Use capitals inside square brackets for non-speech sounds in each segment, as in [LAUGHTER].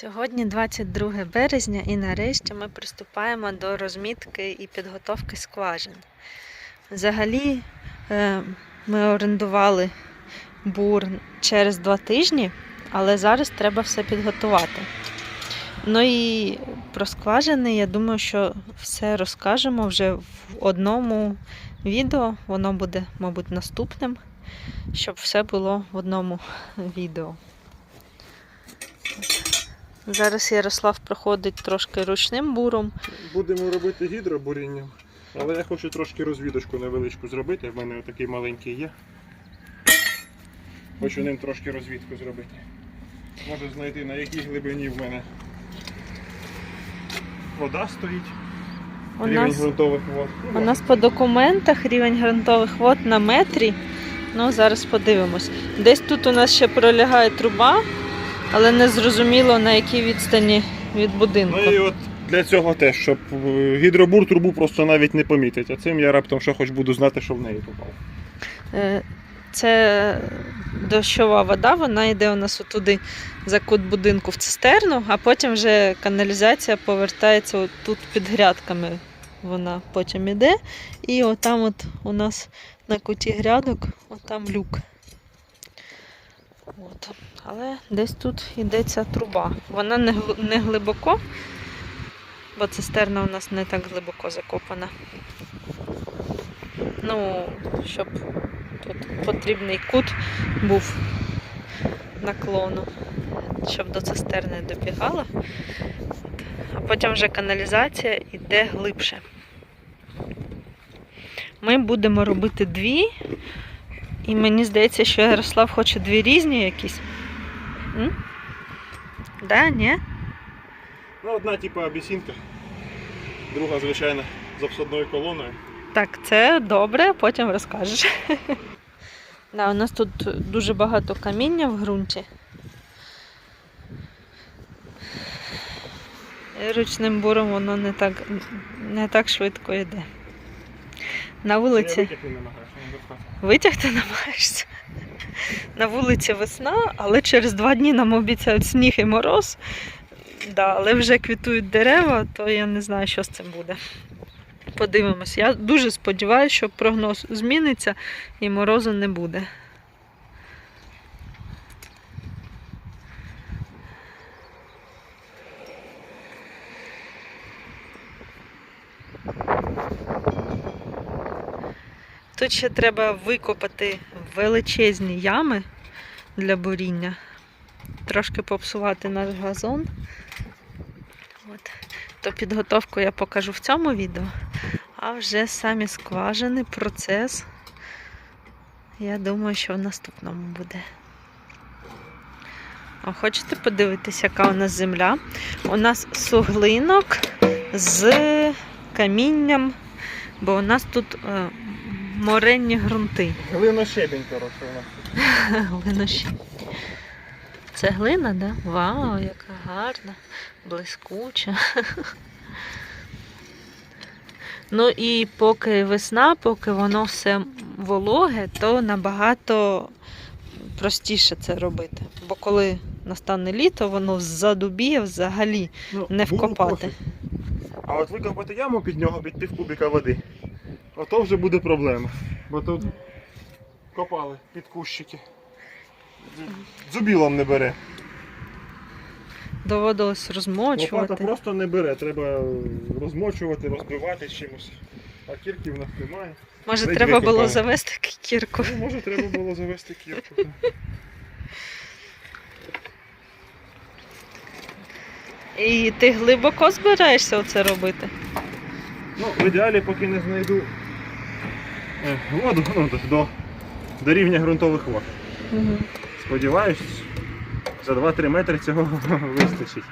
Сьогодні 22 березня і нарешті ми приступаємо до розмітки і підготовки скважин. Взагалі е, ми орендували бур через два тижні, але зараз треба все підготувати. Ну і про скважини, я думаю, що все розкажемо вже в одному відео. Воно буде, мабуть, наступним, щоб все було в одному відео. Зараз Ярослав проходить трошки ручним буром. Будемо робити гідробурінням, але я хочу трошки розвідочку невеличку зробити. В мене такий маленький є. Хочу ним трошки розвідку зробити. Можу знайти на якій глибині в мене вода стоїть. У рівень нас, ґрунтових вод. у нас по документах рівень ґрунтових вод на метрі. Ну, зараз подивимось. Десь тут у нас ще пролягає труба, але не зрозуміло на якій відстані від будинку. Ну і от для цього теж, щоб е, гідробур трубу просто навіть не помітить. А цим я раптом що хоч буду знати, що в неї попав. Е, Це дощова вода, вона йде у нас отуди за кут будинку в цистерну, а потім вже каналізація повертається тут під грядками. Вона потім іде. І отам от у нас на куті грядок, отам люк. От. Але десь тут йде ця труба. Вона не, не глибоко, бо цистерна у нас не так глибоко закопана. Ну, щоб Тут потрібний кут був наклону, щоб до цистерни добігала. А потім вже каналізація йде глибше. Ми будемо робити дві. І мені здається, що Ярослав хоче дві різні якісь. М? Да, ні? Ну, одна типу абісінка, друга, звичайно, з обсадною колоною. Так, це добре, потім розкажеш. [LAUGHS] Да, у нас тут дуже багато каміння в ґрунті. Ручним буром воно не так, не так швидко йде. На вулиці витягти воно витягти намагаєшся. На вулиці весна, але через два дні нам обіцяють сніг і мороз. Да, але вже квітують дерева, то я не знаю, що з цим буде. Подивимось. Я дуже сподіваюся, що прогноз зміниться і морозу не буде. Тут ще треба викопати величезні ями для буріння. Трошки попсувати наш газон. От. То підготовку я покажу в цьому відео. А вже самі скважини, процес. Я думаю, що в наступному буде. А хочете подивитися, яка у нас земля? У нас суглинок з камінням, бо у нас тут е, моренні ґрунти. Глина щебінь, коротше, у нас. [LAUGHS] Глинощі. Це глина, да? Вау, яка гарна, блискуча. [LAUGHS] Ну і поки весна, поки воно все вологе, то набагато простіше це робити. Бо коли настане літо, воно задубіє взагалі Ну, не вкопати. А от викопати яму під нього під пів кубіка води, ото вже буде проблема. Бо тут копали під кущики. Дзюбілом не бере. Доводилось Лопата розмочувати. просто не бере, треба розмочувати, розбивати чимось. А кірки в нас немає. Може, ледь треба було завести кірку. Ну, може треба було завести кірку. І ти глибоко збираєшся оце робити? Ну, в ідеалі, поки не знайду воду ну, до, до рівня ґрунтових вод. Угу. Сподіваюсь, за 2-3 метри цього [LAUGHS] вистачить.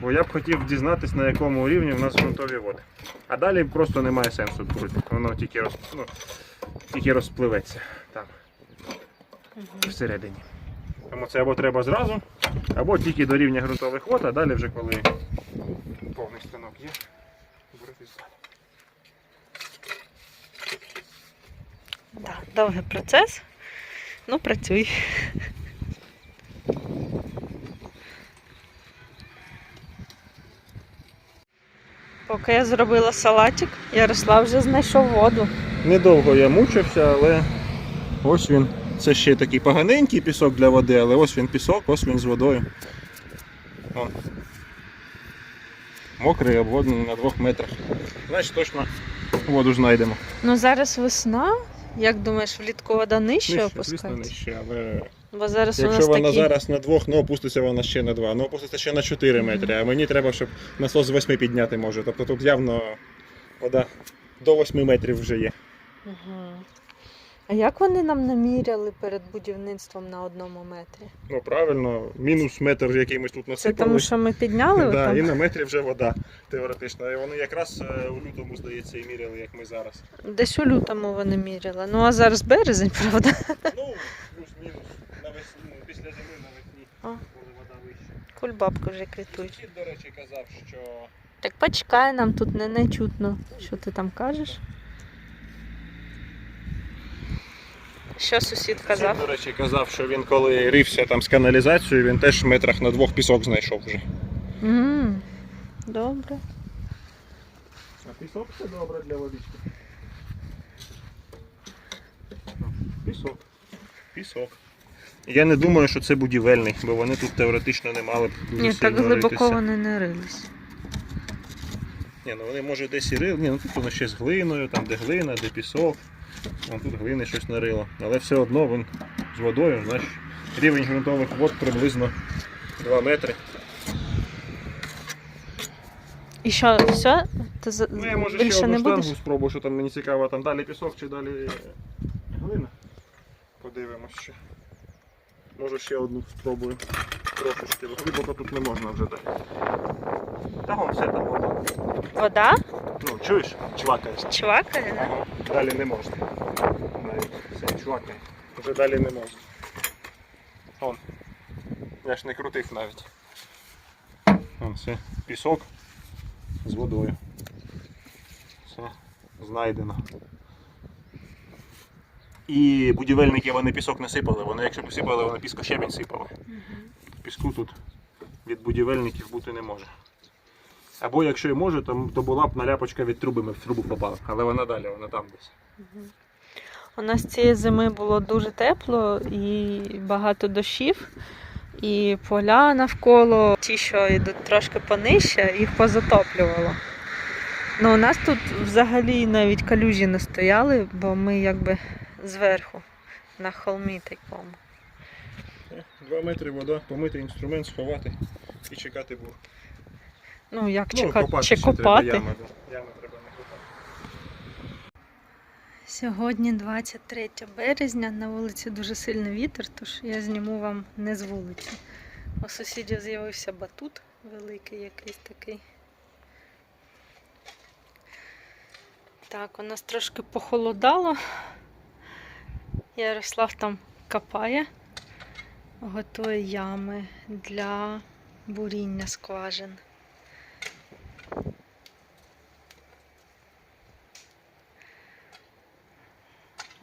Бо я б хотів дізнатися, на якому рівні в нас ґрунтові води. А далі просто немає сенсу бурити. Воно тільки, роз, ну, тільки розпливеться там, всередині. Тому це або треба зразу, або тільки до рівня ґрунтових вод, а далі вже коли повний станок є, бурити далі. Да, довгий процес, ну працюй. Поки я зробила салатик, Ярослав вже знайшов воду. Недовго я мучився, але ось він. Це ще такий поганенький пісок для води, але ось він пісок, ось він з водою. О. Мокрий, обводний на двох метрах. Значить, точно воду знайдемо. Ну зараз весна, як думаєш, влітку вода нижче, звісно, опускається? нижче, але Бо зараз у якщо нас вона такі... зараз на двох, ну опуститься вона ще на два, ну опуститься ще на 4 метри, а мені треба, щоб насос з 8 підняти може. Тобто тут явно вода до 8 метрів вже є. Угу. А як вони нам наміряли перед будівництвом на одному метрі? Ну правильно, мінус метр якимось тут Це тому, що ми підняли [LAUGHS] Да, отам? і на метрі вже вода теоретично. І вони якраз е, у лютому, здається, і міряли, як ми зараз. Десь у лютому вони міряли. Ну а зараз березень, [LAUGHS] правда? Ну, плюс-мінус навесні, після зими навесні, коли вода вища. Кульбабки вже квітують. Сусід, до речі, казав, що Так почекай, нам тут не, не чутно. Що ти там кажеш? Що сусід казав? Сусід, до речі, казав, що він коли рився там з каналізацією, він теж в метрах на двох пісок знайшов вже. м Добре. А пісок це добре для водички. Пісок. Пісок. Я не думаю, що це будівельний, бо вони тут теоретично не мали б дуже Ні, сильно так глибоко ритися. вони не рились. Ні, ну вони може десь і рили. Ні, ну тут воно ще з глиною, там де глина, де пісок. Вон тут глини щось нарило. Але все одно він з водою, значить, рівень ґрунтових вод приблизно 2 метри. І що, все? Ти за- Ну я може більше ще одну не штангу будеш? спробую, що там мені цікаво, там далі пісок чи далі глина. Подивимось ще. Може ще одну спробую. Трошечки. бо Глибоко тут не можна вже далі. Та вон все там вода. Вода? Ну, чуєш? Чвакаєш. Чувакає, да? Ага. Далі не можна. Навіть все чувакає. Вже далі не можна. Вон. Я ж не крутив навіть. Вон все. Пісок з водою. Все знайдено. І будівельники вони пісок не сипали, вони якщо б сипали, вони піскощебінь сипали. Піску тут від будівельників бути не може. Або якщо і може, то, то була б наляпочка від труби, ми в трубу попали. Але вона далі, вона там десь. У нас цієї зими було дуже тепло і багато дощів, і поля навколо, ті, що йдуть трошки понижче, їх позатоплювало. Ну, у нас тут взагалі навіть калюжі не стояли, бо ми якби зверху на холмі такому. Два метри вода, помити інструмент, сховати і чекати бур. Ну, як Ну, чекати, копати чи ще треба ями. Ями треба не копати. Сьогодні 23 березня, на вулиці дуже сильний вітер, тож я зніму вам не з вулиці. У сусідів з'явився батут великий якийсь такий. Так, у нас трошки похолодало. Ярослав там копає, готує ями для буріння скважин.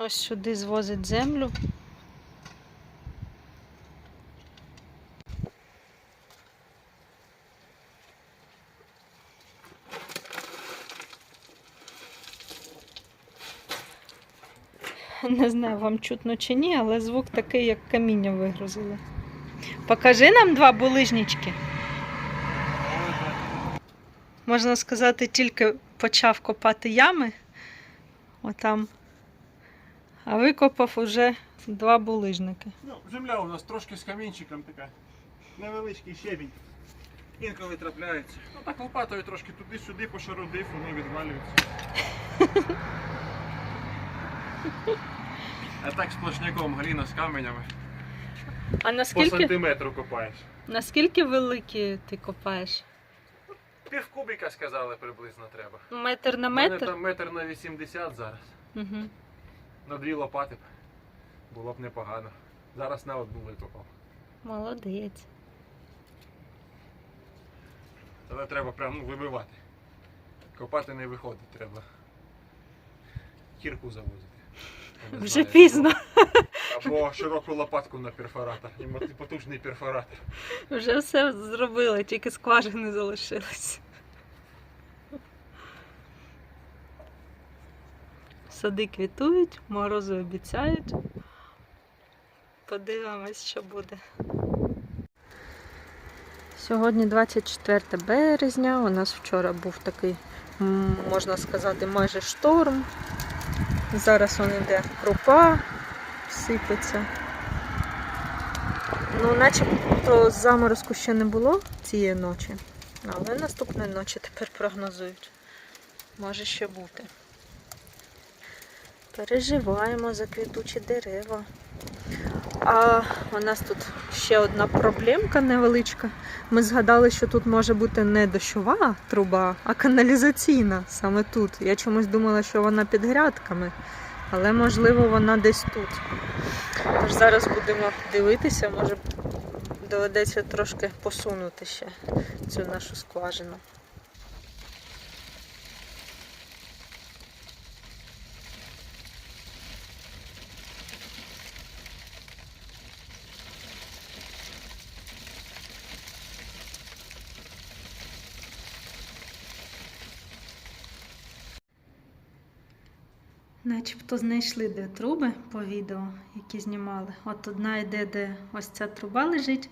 Ось сюди звозить землю. Не знаю, вам чутно чи ні, але звук такий, як каміння вигрузили. Покажи нам два булижнички. Можна сказати, тільки почав копати ями. Отам а викопав уже два булижники. Ну, земля у нас трошки з камінчиком така. Невеличкий щебінь. Інколи трапляється. Ну так лопатою трошки туди-сюди пошарудив, вони відвалюються. А так сплошняком гліна з каменями. А наскільки... По сантиметру копаєш. наскільки великі ти копаєш? Пів кубіка сказали приблизно треба. Метр на У мене метр? там метр на 80 зараз. Угу. На дві лопати. Було б непогано. Зараз на одну викопав. Молодець. Але треба прям ну, вибивати. Копати не виходить, треба. Кірку завозити. Я не Вже знаю, пізно. Або, або широку лопатку на перфоратор. І потужний перфоратор. Вже все зробили, тільки скважини залишились. Сади квітують, морози обіцяють. Подивимось, що буде. Сьогодні 24 березня. У нас вчора був такий, можна сказати, майже шторм. Зараз он іде крупа, сипеться. Ну, начебто заморозку ще не було цієї ночі, але наступної ночі тепер прогнозують. Може ще бути. Переживаємо за квітучі дерева. А у нас тут ще одна проблемка невеличка. Ми згадали, що тут може бути не дощова труба, а каналізаційна саме тут. Я чомусь думала, що вона під грядками, але можливо вона десь тут. Тож зараз будемо дивитися, може доведеться трошки посунути ще цю нашу скважину. Начебто знайшли де труби по відео, які знімали. От одна йде, де ось ця труба лежить,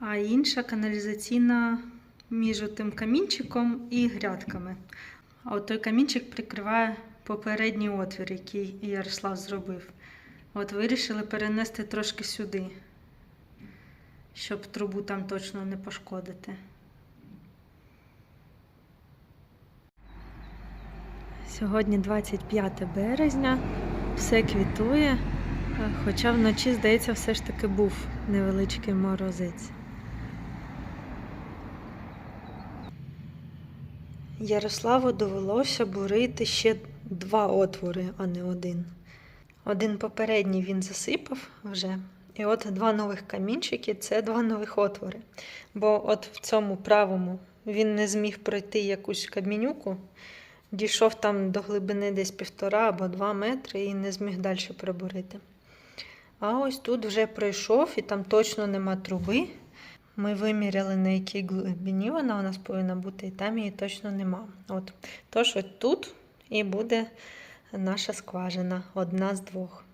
а інша каналізаційна між тим камінчиком і грядками. А от той камінчик прикриває попередній отвір, який Ярослав зробив. От вирішили перенести трошки сюди, щоб трубу там точно не пошкодити. Сьогодні 25 березня, все квітує, е, хоча вночі, здається, все ж таки був невеличкий морозець. Ярославу довелося бурити ще два отвори, а не один. Один попередній він засипав вже. І от два нових камінчики це два нових отвори. Бо от в цьому правому він не зміг пройти якусь камінюку, дійшов там до глибини десь півтора або два метри і не зміг далі пробурити. А ось тут вже пройшов і там точно нема труби. Ми виміряли, на якій глибині вона у нас повинна бути, і там її точно нема. От. Тож от тут і буде наша скважина, одна з двох.